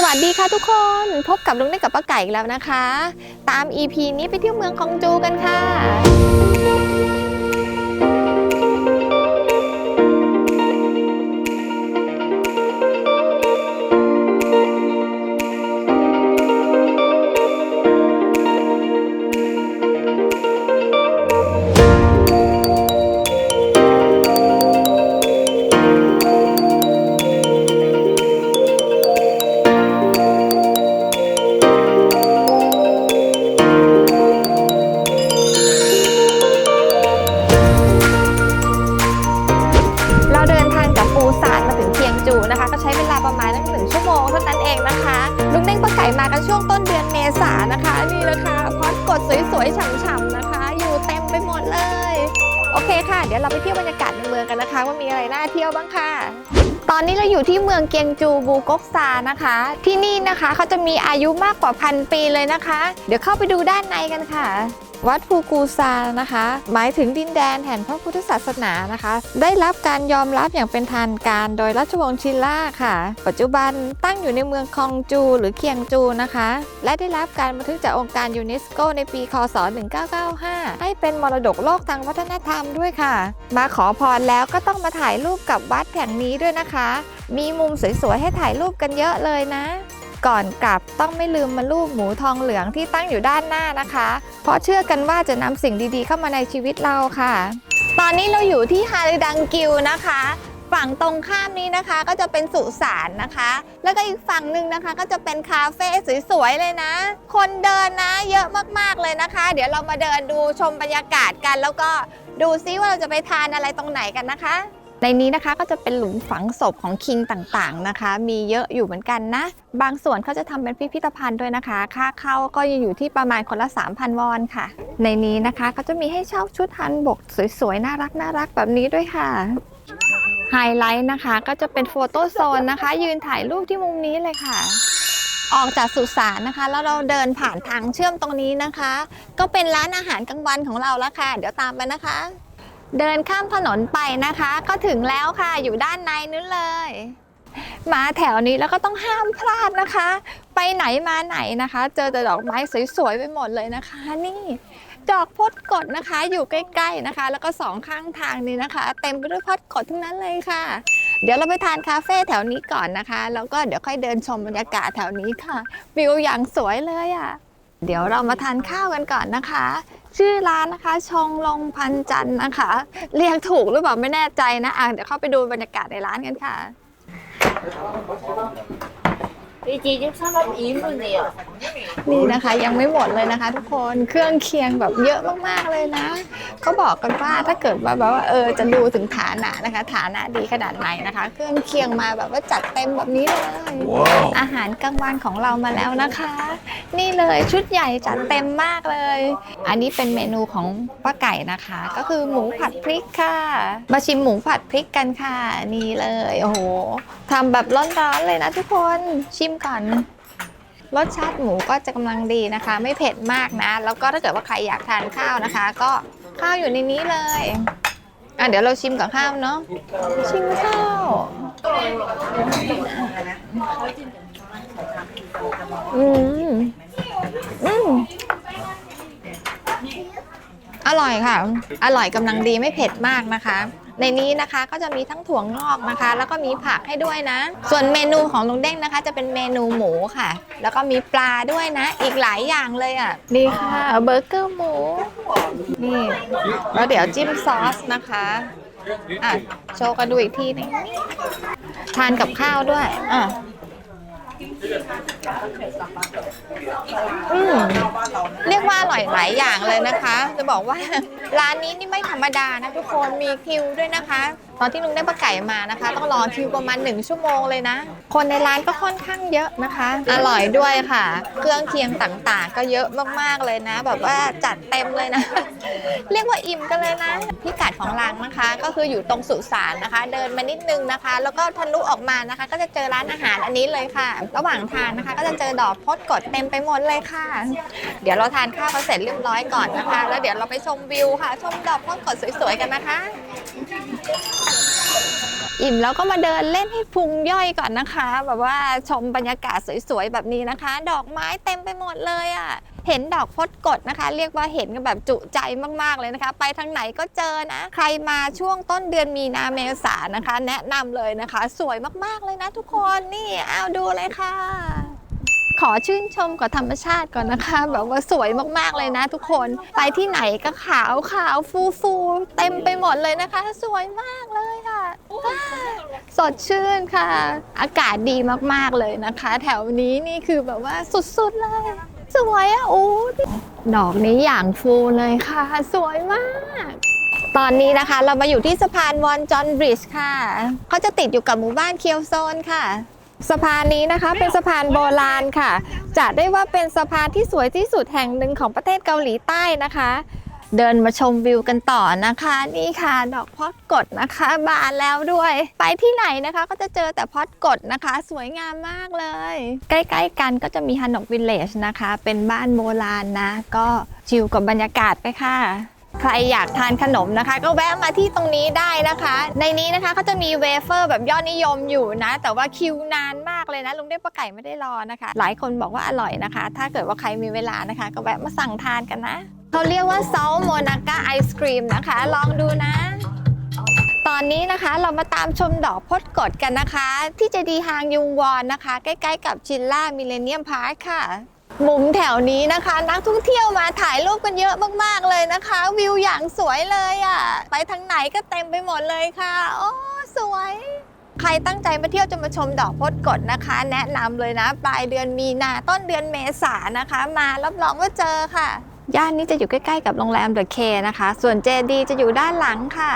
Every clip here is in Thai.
สวัสดีค่ะทุกคนพบกับลุงได้กับป้าไก่อีกแล้วนะคะ ตาม EP นี้ไปเที่ยวเมืองคองจูกันค่ะ เราไปเที่ยวบรรยากาศในเมืองกันนะคะว่ามีอะไรน่าเที่ยวบ้างค่ะ ตอนนี้เราอยู่ที่เมืองเกียงจูบูกกซานะคะ ที่นี่นะคะเขาจะมีอายุมากกว่าพันปีเลยนะคะ เดี๋ยวเข้าไปดูด้านในกันค่ะ วัดภูกูซานะคะ หมายถึงดินแดนแห่งพระพุทธศาสนานะคะ ได้รับการยอมรับอย่างเป็นทางการโดยราชวงศ์ชินล่าค่ะ ปัจจุบันตั้งอยู่ในเมืองคองจูหรือเคียงจูนะคะ และได้รับการบันทึกจากองค์การยูเนสโกในปี คศ 1995 ให้เป็นมรดกโลกทางวัฒนธรรมด้วยค่ะ มาขอพรแล้วก็ต้องมาถ่ายรูปกับวัดแห่งนี้ด้วยนะคะ มีมุมสวยๆให้ถ่ายรูปกันเยอะเลยนะ ก่อนกลับต้องไม่ลืมมาลูบหมูทองเหลืองที่ตั้งอยู่ด้านหน้านะคะ เพราะเชื่อกันว่าจะนำสิ่งดีๆ เข้ามาในชีวิตเราค่ะ ตอนนี้เราอยู่ที่ฮาริดังกิวนะคะ ฝั่งตรงข้ามนี้นะคะก็จะเป็นสุสานนะคะ แล้วก็อีกฝั่งหนึ่งนะคะ ก็จะเป็นคาเฟ่สวยๆเลยนะ คนเดินนะ เยอะมากๆเลยนะคะ เดี๋ยวเรามาเดินดูชมบรรยากาศกัน แล้วก็ดูซิว่าเราจะไปทานอะไรตรงไหนกันนะคะ ในนี้นะคะก็จะเป็นหลุมฝังศพของคิงต่างๆนะคะ มีเยอะอยู่เหมือนกันนะ บางส่วนเขาจะทำเป็นพิพิธภัณฑ์ด้วยนะคะ ค่าเข้าก็ยังอยู่ที่ประมาณคนละ 3,000 วอนค่ะ ในนี้นะคะก็จะมีให้เช่าชุดฮันบกสวยๆ น่ารักน่ารักแบบนี้ด้วยค่ะไฮไลท์นะคะก็จะเป็นโฟโต้โซนนะคะ ยืนถ่ายรูปที่มุมนี้เลยค่ะ ออกจากสุสานนะคะ แล้วเราเดินผ่านทางเชื่อมตรงนี้นะคะ ก็เป็นร้านอาหารกลางวันของเราแล้วค่ะ เดี๋ยวตามไปนะคะ เดินข้ามถนนไปนะคะ ก็ถึงแล้วค่ะอยู่ด้านในนู้นเลย มาแถวนี้แล้วก็ต้องห้ามพลาดนะคะ ไปไหนมาไหนนะคะ เจอแต่ดอกไม้สวยๆไปหมดเลยนะคะ นี่ดอกพดกดนะคะอยู่ใกล้ๆนะคะ แล้วก็สองข้างทางนี้นะคะ เต็มไปด้วยพดกดทั้งนั้นเลยค่ะ เดี๋ยวเราไปทานคาเฟ่แถวนี้ก่อนนะคะ แล้วก็เดี๋ยวค่อยเดินชมบรรยากาศแถวนี้ค่ะวิวอย่างสวยเลยอะ่ะ เดี๋ยวเรามาทานข้าวกันก่อนนะคะ ชื่อร้านนะคะ ชงลงพันจันนะคะ เรียกถูกหรือเปล่าไม่แน่ใจนะอะเดี๋ยวเข้าไปดูบรรยากาศในร้านกันค่ะ ดีจีจะชอรับอิ่มเลยอะนี่นะคะยังไม่หมดเลยนะคะ ทุกคนเครื่องเคียงแบบเยอะมากๆเลยนะเขาบอกกันว่าถ้าเกิดว่าแบบว่าเออจะดูถึงฐานะนะคะฐานะดีขนาดไหนนะคะ เครื่องเคียงมาแบบว่าจัดเต็มแบบนี้เลย wow. อาหารกลางวันของเรามาแล้วนะคะ นี่เลยชุดใหญ่จัดเต็มมากเลย อันนี้เป็นเมนูของป้าไก่นะคะ ก็คือหมูผัดพริกค่ะ มาชิมหมูผัดพริกกันค่ะนี่เลยโอ้โหทำแบบร้อนๆเลยนะทุกคนชิมก่อน รสชาติหมูก็จะกำลังดีนะคะ ไม่เผ็ดมากนะ แล้วก็ถ้าเกิดว่าใครอยากทานข้าวนะคะ ก็ข้าวอยู่ในนี้เลยอะเดี๋ยวเราชิมกับข้าวเนาะชิมข้าวอืมอืมอร่อยค่ะ อร่อยกำลังดีไม่เผ็ดมากนะคะ ในนี้นะคะก็จะมีทั้งถั่วงอกนะคะ แล้วก็มีผักให้ด้วยนะ ส่วนเมนูของลุงเด้งนะคะ จะเป็นเมนูหมูค่ะ แล้วก็มีปลาด้วยนะ อีกหลายอย่างเลยอะนี่ค่ะเบอร์เกอร์หมูนี่แล้วเดี๋ยวจิ้มซอสนะคะอะโชว์กันดูอีกทีนึงทานกับข้าวด้วยอะอืม อร่อยหลายอย่างเลยนะคะ จะบอกว่าร้านนี้นี่ไม่ธรรมดานะทุกคนมีคิวด้วยนะคะ ตอนที่ลุงได้ปลาไก่มานะคะ ต้องรอคิวประมาณ 1 ชั่วโมงเลยนะ คนในร้านก็ค่อนข้างเยอะนะคะ อร่อยด้วยค่ะ เครื่องเคียงต่างๆ ก็เยอะมากๆเลยนะ แบบว่าจัดเต็มเลยนะ เรียกว่าอิ่มกันเลยนะ พิกัดของร้านนะคะ ก็คืออยู่ตรงสุสานนะคะ เดินมานิดนึงนะคะ แล้วก็ทะลุออกมานะคะ ก็จะเจอร้านอาหารอันนี้เลยค่ะ ระหว่างทางนะคะ ก็จะเจอดอกพดกดเต็มไปหมดเลยค่ะ เดี๋ยวเราทานข้าวกันเสร็จเรียบร้อยก่อนนะคะ แล้วเดี๋ยวเราไปชมวิวค่ะ ชมดอกพดกดสวยๆกันนะคะ อิ่มแล้วก็มาเดินเล่นให้พุงย่อยก่อนนะคะ แบบว่าชมบรรยากาศสวยๆแบบนี้นะคะ ดอกไม้เต็มไปหมดเลยอะ่ะ เห็นดอกพดกดนะคะ เรียกว่าเห็นกันแบบจุใจมากๆเลยนะคะ ไปทางไหนก็เจอนะ ใครมาช่วงต้นเดือนมีนาเมษานะคะ แนะนำเลยนะคะ สวยมากๆเลยนะทุกคนนี่เอาดูเลยค่ะ ขอชื่นชมกับธรรมชาติก่อนนะคะ แบบว่าสวยมากๆเลยนะทุกคนไปที่ไหนก็ขาวขาวฟูฟูเต็มไปหมดเลยนะคะ สวยมากเลยค่ะ สดชื่นค่ะ อากาศดีมากๆเลยนะคะ แถวนี้นี่คือแบบว่าสุดๆเลย สวยอะโอ้ดอกนี้อย่างฟูเลยค่ะ สวยมากตอนนี้นะคะเรามาอยู่ที่สะพานวอนจอนบริดจ์ค่ะเขาจะติดอยู่กับหมู่บ้านเคียวโซนค่ะ สะพานนี้นะคะเป็นสะพานโบราณค่ะ จะได้ว่าเป็นสะพานที่สวยที่สุดแห่งหนึ่งของประเทศเกาหลีใต้นะคะ เดินมาชมวิวกันต่อนะคะ นี่ค่ะ ดอกพอดกดนะคะ บานแล้วด้วย ไปที่ไหนนะคะก็จะเจอแต่พอดกดนะคะ สวยงามมากเลย ใกล้ๆกันก็จะมีฮานกวิลเลจนะคะ เป็นบ้านโบราณนะ ก็ชิลกับบรรยากาศไปค่ะ ใครอยากทานขนมนะคะ ก็แวะมาที่ตรงนี้ได้นะคะ ในนี้นะคะเขาจะมีเวเฟอร์แบบยอดนิยมอยู่นะ แต่ว่าคิวนานมากเลยนะ ลุงได้ประไก่ไม่ได้รอนะคะ หลายคนบอกว่าอร่อยนะคะ ถ้าเกิดว่าใครมีเวลานะคะ ก็แวะมาสั่งทานกันนะเขาเรียกว่าซอลโมนา a าไอศครีมนะคะ ลองดูนะตอนนี้นะคะเรามาตามชมดอกพดกดกันนะคะ ที่เจดีฮางยุงวอนนะคะ ใกล้ ๆ กับจินล่ามิเลเนียมพาร์คค่ะ มุมแถวนี้นะคะ นักท่องเที่ยวมาถ่ายรูปกันเยอะมากๆเลยนะคะ วิวอย่างสวยเลยอะ่ะ ไปทางไหนก็เต็มไปหมดเลยค่ะ โอ้สวย ใครตั้งใจมาเที่ยวจะมาชมดอกพดกดนะคะ แนะนำเลยนะ ปลายเดือนมีนาต้นเดือนเมษานะคะ มารับรองว่าเจอค่ะ ย่านนี้จะอยู่ใกล้ๆกับโรงแรมเดอะเคนะคะ ส่วนเจดีจะอยู่ด้านหลังค่ะ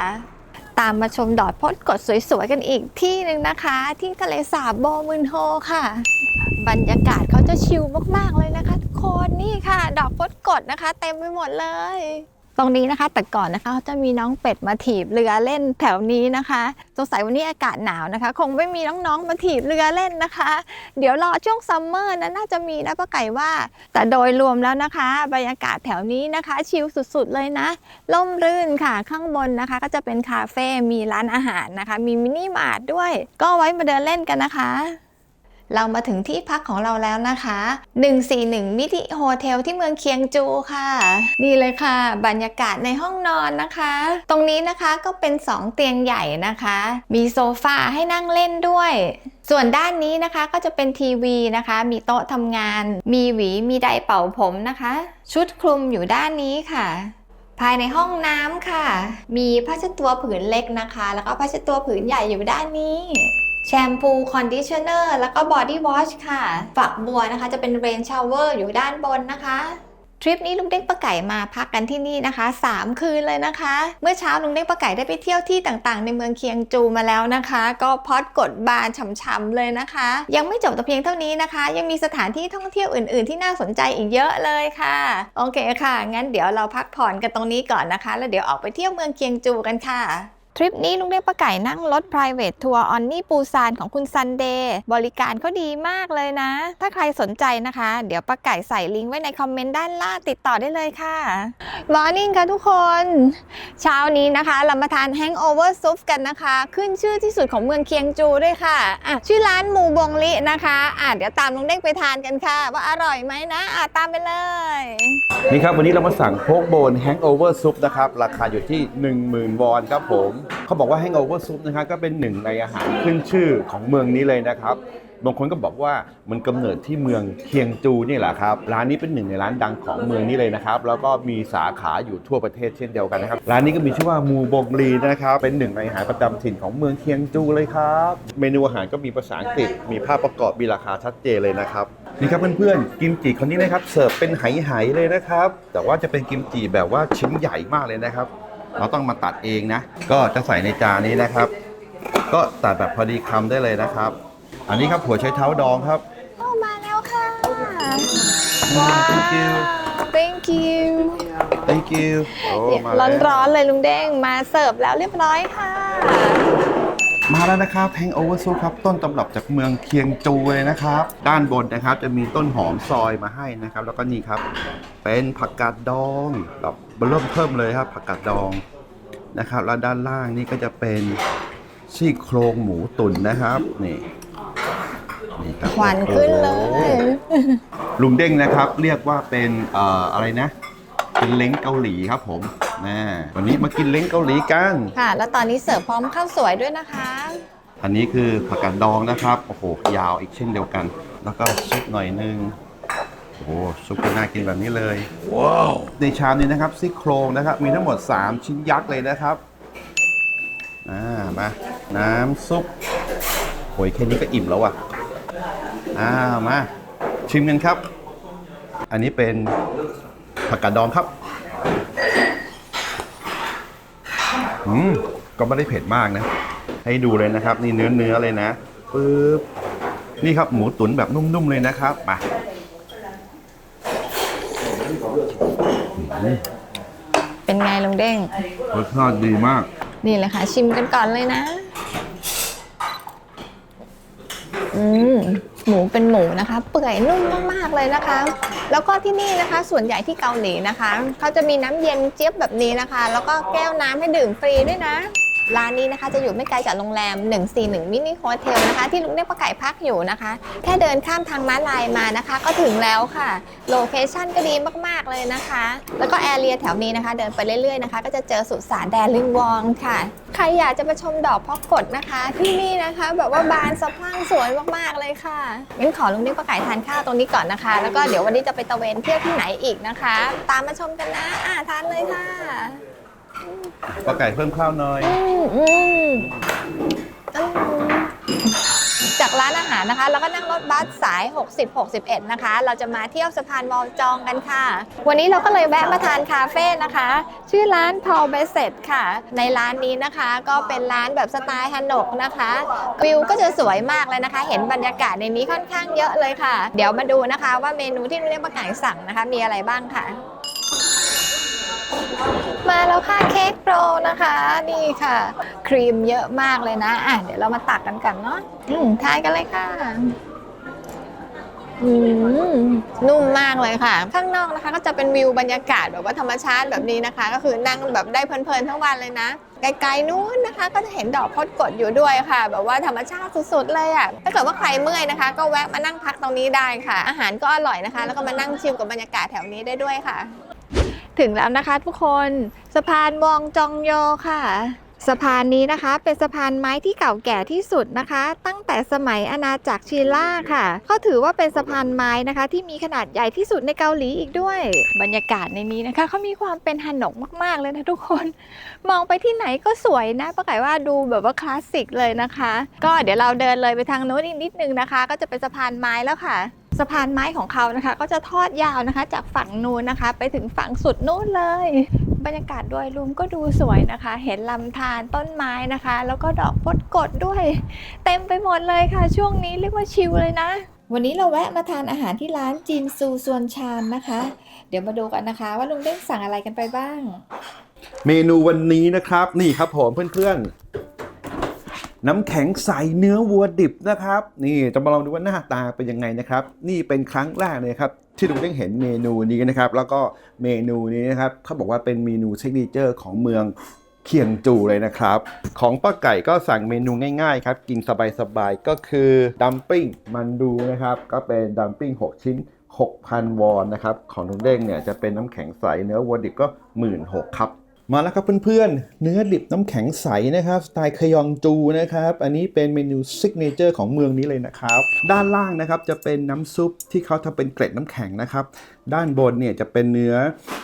ตามมาชมดอกพดกดสวยๆกันอีกที่หนึ่งนะคะ ที่ทะเลสาบโบมุนโฮค่ะ บรรยากาศเขาจะชิลมากๆเลยนะคะทุกคนนี่ค่ะ ดอกพดกดนะคะ เต็มไปหมดเลย ตรงนี้นะคะ แต่ก่อนนะคะเขาจะมีน้องเป็ดมาถีบเรือเล่นแถวนี้นะคะสงสัยวันนี้อากาศหนาวนะคะ คงไม่มีน้องๆมาถีบเรือเล่นนะคะ เดี๋ยวรอช่วงซัมเมอร์นั้นน่าจะมีนะป้าไก่ว่า แต่โดยรวมแล้วนะคะ บรรยากาศแถวนี้นะคะ ชิลสุดๆเลยนะล่มรื่นค่ะข้างบนนะคะ ก็จะเป็นคาเฟ่มีร้านอาหารนะคะ มีมินิมาร์ทด้วย ก็ไว้มาเดินเล่นกันนะคะ เรามาถึงที่พักของเราแล้วนะคะ 141 มิติโฮเทลที่เมืองเคียงจูค่ะ นี่เลยค่ะ บรรยากาศในห้องนอนนะคะ ตรงนี้นะคะก็เป็น 2 เตียงใหญ่นะคะ มีโซฟาให้นั่งเล่นด้วย ส่วนด้านนี้นะคะก็จะเป็นทีวีนะคะ มีโต๊ะทำงาน มีหวี มีไดร์เป่าผมนะคะ ชุดคลุมอยู่ด้านนี้ค่ะภายในห้องน้ำค่ะ มีผ้าเช็ดตัวผืนเล็กนะคะ แล้วก็ผ้าเช็ดตัวผืนใหญ่อยู่ด้านนี้ แชมพู คอนดิชเนอร์ แล้วก็บอดี้วอชค่ะ ฝักบัวนะคะ จะเป็นเรนชาวเวอร์อยู่ด้านบนนะคะทริปนี้ลุงเด้งป้าไก่มาพักกันที่นี่นะคะ 3 คืนเลยนะคะ เมื่อเช้าลุงเด้งป้าไก่ได้ไปเที่ยวที่ต่างๆ ในเมืองเคียงจูมาแล้วนะคะ ก็พอดกดบาร์ช่ำๆเลยนะคะ ยังไม่จบแต่เพียงเท่านี้นะคะ ยังมีสถานที่ท่องเที่ยวอื่นๆ ที่น่าสนใจอีกเยอะเลยค่ะ โอเคค่ะ งั้นเดี๋ยวเราพักผ่อนกันตรงนี้ก่อนนะคะ แล้วเดี๋ยวออกไปเที่ยวเมืองเคียงจูกันค่ะ ทริปนี้ลุงเรียกป้าไก่นั่งรถ private ทัวร์ออนนี่ปูซานของคุณซันเดย์บริการเขาดีมากเลยนะ ถ้าใครสนใจนะคะ เดี๋ยวป้าไก่ใส่ลิงก์ไว้ในคอมเมนต์ด้านล่างติดต่อได้เลยค่ะมอร์นิ่งค่ะทุกคน เช้านี้นะคะเรามาทานแฮงโอเวอร์ซุปกันนะคะ ขึ้นชื่อที่สุดของเมืองเคียงจูด้วยค่ะอะ ชื่อร้านหมูบงลินะคะอะเดี๋ยวตามลุงเด้งไปทานกันค่ะ ว่าอร่อยไหมนะอะตามไปเลย นี่ครับวันนี้เรามาสั่งโพกโบนแฮงโอเวอร์ซุปนะครับราคาอยู่ที่ 10,000 วอนครับผมเขาบอกว่าแฮงโอเวอร์ซุปนะครับก็เป็นหนึ่งในอาหารขึ้นชื่อของเมืองนี้เลยนะครับบางคนก็บอกว่ามันกำเนิดที่เมืองเคียงจูนี่แหละครับ ร้านนี้เป็นหนึ่งในร้านดังของเมืองนี้เลยนะครับ แล้วก็มีสาขาอยู่ทั่วประเทศเช่นเดียวกันนะครับ ร้านนี้ก็มีชื่อว่ามูบงลีนะครับ เป็นหนึ่งในอาหารประจำถิ่นของเมืองเคียงจูเลยครับ เมนูอาหารก็มีภาษาอังกฤษ มีภาพประกอบ มีราคาชัดเจนเลยนะครับ นี่ครับเพื่อนๆ กิมจิคนนี้นะครับ เสิร์ฟเป็นไหๆเลยนะครับ แต่ว่าจะเป็นกิมจิแบบว่าชิ้นใหญ่มากเลยนะครับ เราต้องมาตัดเองนะ ก็จะใส่ในจานนี้นะครับ ก็ตัดแบบพอดีคำได้เลยนะครับ อันนี้ครับหัวไชเท้าดองครับโอ้มาแล้วค่ะ ว้าว thank you thank you thank you โอ้มาร้แล้วอนร้อนๆเลยลุงเด้งมาเสิร์ฟแล้วเรียบร้อยค่ะ มาแล้วนะครับแฮงโอเวอร์ซูครับต้นตำรับจากเมืองเคียงจูเลยนะครับ ด้านบนนะครับจะมีต้นหอมซอยมาให้นะครับ แล้วก็นี่ครับ เป็นผักกาดดองแบบ เริ่มเพิ่มเลยครับผักกาดดองนะครับ แล้วด้านล่างนี่ก็จะเป็นซี่โครงหมูตุ๋นนะครับนี่นี่ครับควันขึ้นเลโอ้โหย ลุงเด้งนะครับ เรียกว่าเป็นเอ่ออะไรนะ เป็นเล้งเกาหลีครับผมนะวันนี้มากินเล้งเกาหลีกัน ค่ะ แล้วตอนนี้เสิร์ฟพร้อมข้าวสวยด้วยนะคะ อันนี้คือผักกาดดองนะครับ โอ้โห ยาวอีกเช่นเดียวกัน แล้วก็ซุปหน่อยนึง โอ้โหซุปก็น่ากินแบบนี้เลย ว้าว ในชามนี้นะครับซี่โครงนะครับ มีทั้งหมด 3 ชิ้นยักษ์เลยนะครับ อ่า มา น้ำซุปโอ้ยแค่นี้ก็อิ่มแล้วอะ อ่า มา ชิมกันครับ อันนี้เป็นผักกาดดองครับ อืม ก็ไม่ได้เผ็ดมากนะ ให้ดูเลยนะครับ นี่เนื้อเนื้อเลยนะปึ๊บนี่ครับหมูตุ๋นแบบนุ่มๆเลยนะครับมา เป็นไงลุงเด้ง รสชาติดีมาก นี่เลยค่ะ ชิมกันก่อนเลยนะ อืมหมูเป็นหมูนะคะ เปื่อยนุ่มมากๆเลยนะคะ แล้วก็ที่นี่นะคะ ส่วนใหญ่ที่เกาหลีนะคะเขาจะมีน้ำเย็นเจี๊ยบแบบนี้นะคะ แล้วก็แก้วน้ำให้ดื่มฟรีด้วยนะ ร้านนี้นะคะจะอยู่ไม่ไกลจากโรงแรม 141มินิโฮเทลนะคะ ที่ลุงเด้งประไก่พักอยู่นะคะ แค่เดินข้ามทางม้าลายมานะคะ ก็ถึงแล้วค่ะ โลเคชั่นก็ดีมากๆเลยนะคะ แล้วก็แอเรียแถวนี้นะคะ เดินไปเรื่อยๆนะคะ ก็จะเจอสุสานแดนลิงวองค่ะ ใครอยากจะมาชมดอกพอกกดนะคะ ที่นี่นะคะ แบบว่าบานสะพรั่งสวยมากๆเลยค่ะงั้นขอลุงเด้งประไก่ทานข้าวตรงนี้ก่อนนะคะ แล้วก็เดี๋ยววันนี้จะไปตะเวนเที่ยวที่ไหนอีกนะคะ ตามมาชมกันนะอ่าทานเลยค่ะ ปลาไก่เพิ่มข้าวหน่อย อืมอืมจากร้านอาหารนะคะ แล้วก็นั่งรถบัสสาย 60 61 นะคะ เราจะมาเที่ยวสะพานวอลจองกันค่ะ วันนี้เราก็เลยแวะมาทานคาเฟ่นะคะ ชื่อร้าน Paul Beset ค่ะ ในร้านนี้นะคะ ก็เป็นร้านแบบสไตล์ฮานกนะคะ วิวก็จะสวยมากเลยนะคะ เห็นบรรยากาศในนี้ค่อนข้างเยอะเลยค่ะ เดี๋ยวมาดูนะคะว่าเมนูที่เรียกว่าไก่สั่งนะคะ มีอะไรบ้างค่ะ มาแล้วค่ะเค้กโปรนะคะ นี่ค่ะ ครีมเยอะมากเลยนะอะเดี๋ยวเรามาตักกันกันเนาะอืมทานกันเลยค่ะนุ่มมากเลยค่ะ ข้างนอกนะคะ ก็จะเป็นวิวบรรยากาศแบบว่าธรรมชาติแบบนี้นะคะ ก็คือนั่งแบบได้เพลินๆทั้งวันเลยนะไกลๆนู้นนะคะ ก็จะเห็นดอกพดกดอยู่ด้วยค่ะ แบบว่าธรรมชาติสุดๆเลยอะถ้าเกิดว่าใครเมื่อยนะคะ ก็แวะมานั่งพักตรงนี้ได้ค่ะ อาหารก็อร่อยนะคะ แล้วก็มานั่งชิลกับบรรยากาศแถวนี้ได้ด้วยค่ะ ถึงแล้วนะคะทุกคนสะพานวองจองโยค่ะ สะพานนี้นะคะเป็นสะพานไม้ที่เก่าแก่ที่สุดนะคะ ตั้งแต่สมัยอาณาจักรชิล่าค่ะเขาถือว่าเป็นสะพานไม้นะคะ ที่มีขนาดใหญ่ที่สุดในเกาหลีอีกด้วย บรรยากาศในนี้นะคะเขามีความเป็นฮันนกมากๆเลยนะทุกคน มองไปที่ไหนก็สวยนะป้าไก่ว่าดูแบบว่าคลาสสิกเลยนะคะ ก็เดี๋ยวเราเดินเลยไปทางโน้นอีกนิดนึงนะคะ ก็จะเป็นสะพานไม้แล้วค่ะ สะพานไม้ของเขานะคะ ก็จะทอดยาวนะคะ จากฝั่งนู้นนะคะ ไปถึงฝั่งสุดนู้นเลย บรรยากาศโดยรวมก็ดูสวยนะคะ เห็นลำธารต้นไม้นะคะ แล้วก็ดอกพดกดด้วย เต็มไปหมดเลยค่ะ ช่วงนี้เรียกว่าชิลเลยนะ วันนี้เราแวะมาทานอาหารที่ร้านจีนซูซวนชานนะคะ เดี๋ยวมาดูกันนะคะ ว่าลุงเด้งสั่งอะไรกันไปบ้าง เมนูวันนี้นะครับ นี่ครับผมเพื่อนๆ น้ำแข็งใสเนื้อวัวดิบนะครับ นี่จะมาลองดูว่าหน้าตาเป็นยังไงนะครับ นี่เป็นครั้งแรกเลยครับที่ลุงได้เห็นเมนูนี้นะครับ แล้วก็เมนูนี้นะครับเขาบอกว่าเป็นเมนูซิกเนเจอร์ของเมืองเคียงจูเลยนะครับ ของป้าไก่ก็สั่งเมนูง่ายๆครับ กินสบายๆ ก็คือดัมปิ้งมันดูนะครับ ก็เป็นดัมปิ้ง 6 ชิ้น 6,000 วอนนะครับ ของลุงเด้งเนี่ยจะเป็นน้ำแข็งใสเนื้อวัวดิบก็ 16,000ครับ มาแล้วครับเพื่อนๆ เนื้อดิบน้ำแข็งใสนะครับสไตล์คยองจูนะครับ อันนี้เป็นเมนูซิกเนเจอร์ของเมืองนี้เลยนะครับ ด้านล่างนะครับจะเป็นน้ำซุปที่เขาทำเป็นเกล็ดน้ำแข็งนะครับด้านบนเนี่ยจะเป็นเนื้อ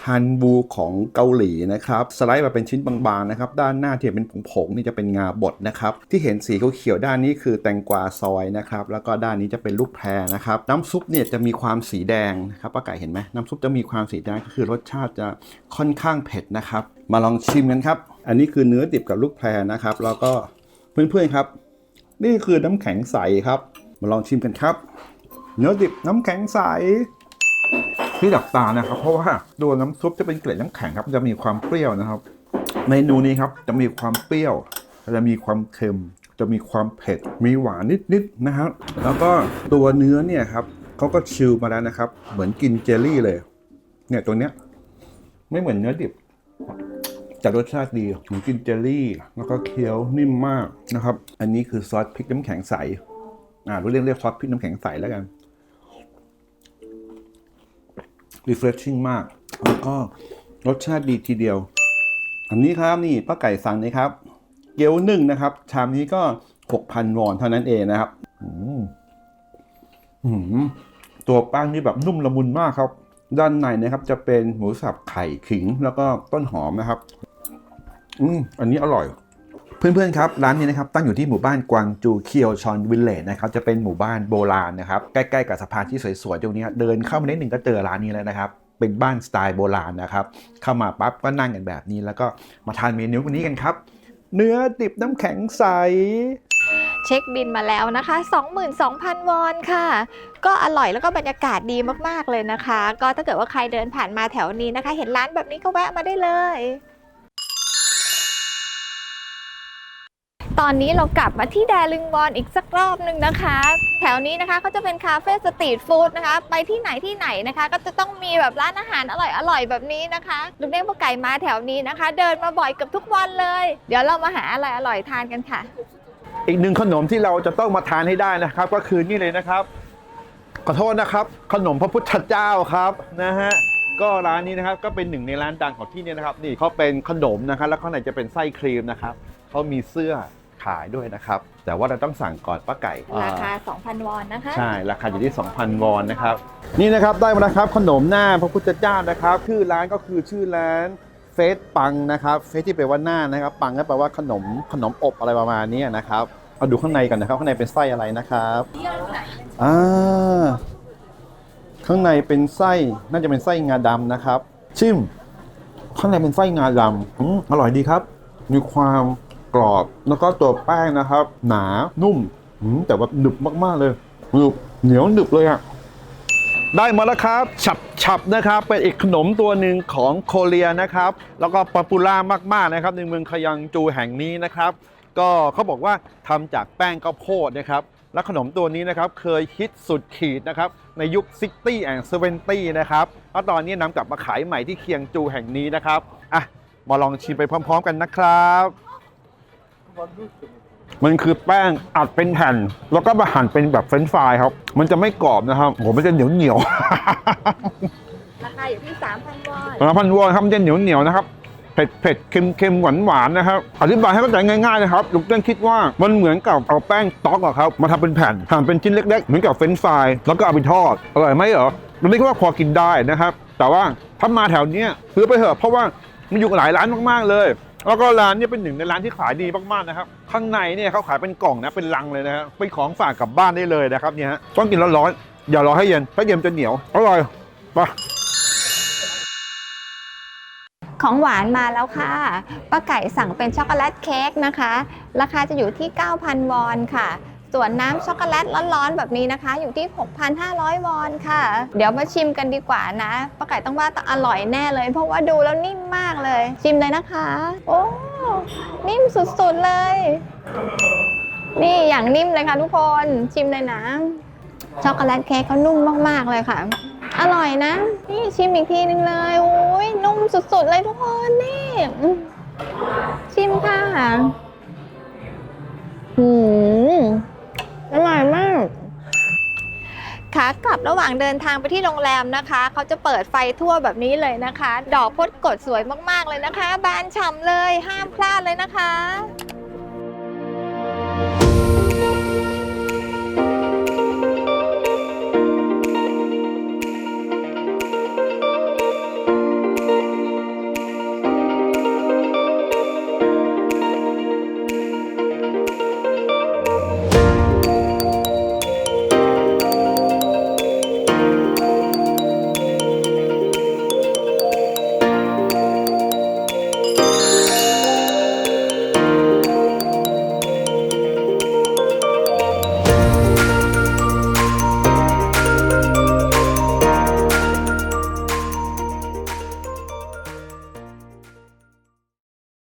ฮันบูของเกาหลีนะครับ สไลด์มาเป็นชิ้นบางๆนะครับ ด้านหน้าที่เป็นผงๆนี่จะเป็นงาบดนะครับ ที่เห็นสีเขียวๆด้านนี้คือแตงกวาซอยนะครับ แล้วก็ด้านนี้จะเป็นลูกแพรนะครับ น้ำซุปเนี่ยจะมีความสีแดงนะครับป้าไก่เห็นไหมน้ำซุปจะมีความสีแดงก็คือรสชาติจะค่อนข้างเผ็ดนะครับ มาลองชิมกันครับ อันนี้คือเนื้อดิบกับลูกแพรนะครับ แล้วก็เพื่อนๆครับ นี่คือน้ำแข็งใสครับ มาลองชิมกันครับ เนื้อดิบน้ำแข็งใส ที่ดับตานะครับ เพราะว่าตัวน้ำซุปจะเป็นเกล็ดน้ำแข็งครับ จะมีความเปรี้ยวนะครับเมนูนี้ครับจะมีความเปรี้ยว จะมีความเค็ม จะมีความเผ็ด มีหวานนิดๆนะครับแล้วก็ตัวเนื้อเนี่ยครับเขาก็ชิลมาแล้วนะครับ เหมือนกินเจลลี่เลย เนี่ยตัวเนี้ยไม่เหมือนเนื้อดิบแต่รสชาติดีเหมือนกินเจลลี่ แล้วก็เคี้ยวนิ่มมากนะครับ อันนี้คือซอสพริกน้ำแข็งใส อ่าเราเรียกเรียกซอสพริกน้ำแข็งใสแล้วกัน refreshing มาก แล้วก็รสชาติดีทีเดียว อันนี้ครับนี่ป้าไก่สั่งนี่ครับ เกี๊ยวนึ่งนะครับ ชามนี้ก็6,000วอนเท่านั้นเองนะครับอืมตัวแป้งนี่แบบนุ่มละมุนมากครับ ด้านในนะครับ จะเป็นหมูสับไข่ขิงแล้วก็ต้นหอมนะครับ อืมอันนี้อร่อย เพื่อนๆครับร้านนี้นะครับตั้งอยู่ที่หมู่บ้านกวางจูเคียวชอนวิลเลจนะครับจะเป็นหมู่บ้านโบราณนะครับใกล้ๆกับสะพานที่สวยๆตรงนี้เดินเข้ามาได้หนึ่งก็เจอร้านนี้แล้วนะครับเป็นบ้านสไตล์โบราณนะครับเข้ามาปั๊บก็นั่งกันแบบนี้แล้วก็มาทานเมนูวันนี้กันครับ เนื้อดิบน้ำแข็งใสเช็คบินมาแล้วนะคะ 22,000 วอนค่ะ ก็อร่อยแล้วก็บรรยากาศดีมากๆเลยนะคะ ก็ถ้าเกิดว่าใครเดินผ่านมาแถวนี้นะคะ เห็นร้านแบบนี้ก็แวะมาได้เลย ตอนนี้เรากลับมาที่แดลึงวอนอีกสักรอบหนึ่งนะคะ แถวนี้นะคะก็จะเป็นคาเฟ่สตรีทฟู้ดนะคะ ไปที่ไหนที่ไหนนะคะ ก็จะต้องมีแบบร้านอาหารอร่อยๆแบบนี้นะคะลุงเด้งปะไก่มาแถวนี้นะคะ เดินมาบ่อยเกับทุกวันเลย เดี๋ยวเรามาหาอะไรอร่อยๆทานกันค่ะ อีกหนึ่งขนมที่เราจะต้องมาทานให้ได้นะครับ ก็คือนี่เลยนะครับ ขอโทษนะครับ ขนมพระพุทธเจ้าครับนะฮะก็ร้านนี้นะครับก็เป็นหนึ่งในร้านดังของที่นี่นะครับ นี่เขาเป็นขนมนะครับแล้วข้างในจะเป็นไส้ครีมนะครับเขามีเสื้อายด้วยนะครับ แต่ว่าเราต้องสั่งก่อนป้าไก่ราคา 2,000 วอนนะคะใช่ ราคาอยู่ที่ 2,000 วอนนะครับ นี่นะครับได้มาแล้วครับขนมหน้าพระพุทธเจ้านะครับ ชื่อร้านก็คือชื่อร้านเฟสปังนะครับ เฟสที่แปลว่าหน้านะครับ ปังก็แปลว่าขนมขนมอบอะไรประมาณนี้นะครับ เอาดูข้างในกันนะครับ ข้างในเป็นไส้อะไรนะครับอ่าข้างในเป็นไส้น่าจะเป็นไส้งาดำนะครับ ชิม ข้างในเป็นไส้งาดำอืมอร่อยดีครับ มีความก รอบ แล้วก็ตัวแป้งนะครับ หนานุ่มแต่ว่าหนึบมากๆเลยหนึบเหนียวหนึบเลยอะได้มาแล้วครับ ฉับฉับนะครับ เป็นอีกขนมตัวหนึ่งของโคเรียนะครับ แล้วก็ป๊อปปูล่ามากๆนะครับ ในเมืองคยังจูแห่งนี้นะครับ ก็เขาบอกว่าทำจากแป้งข้าวโพดนะครับและขนมตัวนี้นะครับเคยฮิตสุดขีดนะครับในยุค 60 and 70 นะครับแล้วตอนนี้นำกลับมาขายใหม่ที่เคียงจูแห่งนี้นะครับอะมาลองชิมไปพร้อม ๆ กันนะครับ มันคือแป้งอัดเป็นแผ่น แล้วก็มาหั่นเป็นแบบเฟรนช์ฟรายครับ มันจะไม่กรอบนะครับผมมันจะเหนียวเหนียวราคาอยู่ที่3,000วอนๆพันวอนครับมันจะเหนียวเหนียวๆนะครับเผ็ดเผ็ดเค็มเค็มหวานหวานๆนะครับ อธิบายให้เข้าใจง่ายๆนะครับลุงเต้นคิดว่ามันเหมือนกับเอาแป้งต๊อกอะครับมาทำเป็นแผ่นหั่นเป็นชิ้นเล็กๆ เหมือนกับเฟรนช์ฟรายแล้วก็เอาไปทอดอร่อยไหมเหรอลุงเต้นคิดว่าพอกินได้นะครับ แต่ว่าถ้ามาแถวเนี้ยซื้อไปเถอะเพราะว่ามันอยู่กับหลายร้านมากๆเลย แล้วก็ร้านเนี้เป็นหนึ่งในร้านที่ขายดีมากๆนะครับ ข้างในเนี่ยเขาขายเป็นกล่องนะ เป็นลังเลยนะฮะเป็นของฝากกลับบ้านได้เลยนะครับเนี่ยฮะต้องกินร้อนๆ อย่ารอให้เย็น ถ้าเย็นจะเหนียว อร่อยไปของหวานมาแล้วค่ะ ป้าไก่สั่งเป็นช็อกโกแลตเค้กนะคะ ราคาจะอยู่ที่ 9,000 วอนค่ะ ส่วนน้ำช็อกโกแลตร้อนๆแบบนี้นะคะ อยู่ที่ 6,500 วอนค่ะ เดี๋ยวมาชิมกันดีกว่านะป้าไก่ต้องว่าอร่อยแน่เลย เพราะว่าดูแล้วนิ่มมากเลย ชิมเลยนะคะ โอ้นิ่มสุดๆเลย นี่อย่างนิ่มเลยค่ะทุกคนชิมเลยนะช็อกโกแลตเค้กเขานุ่มมากๆเลยค่ะ อร่อยนะ นี่ชิมอีกทีนึงเลยโอ้ยนุ่มสุดๆเลยทุกคนนี่ ชิมค่ะ หืม ขากลับระหว่างเดินทางไปที่โรงแรมนะคะเขาจะเปิดไฟทั่วแบบนี้เลยนะคะ ดอกพดกดสวยมากๆเลยนะคะ บานฉ่ำเลยห้ามพลาดเลยนะคะ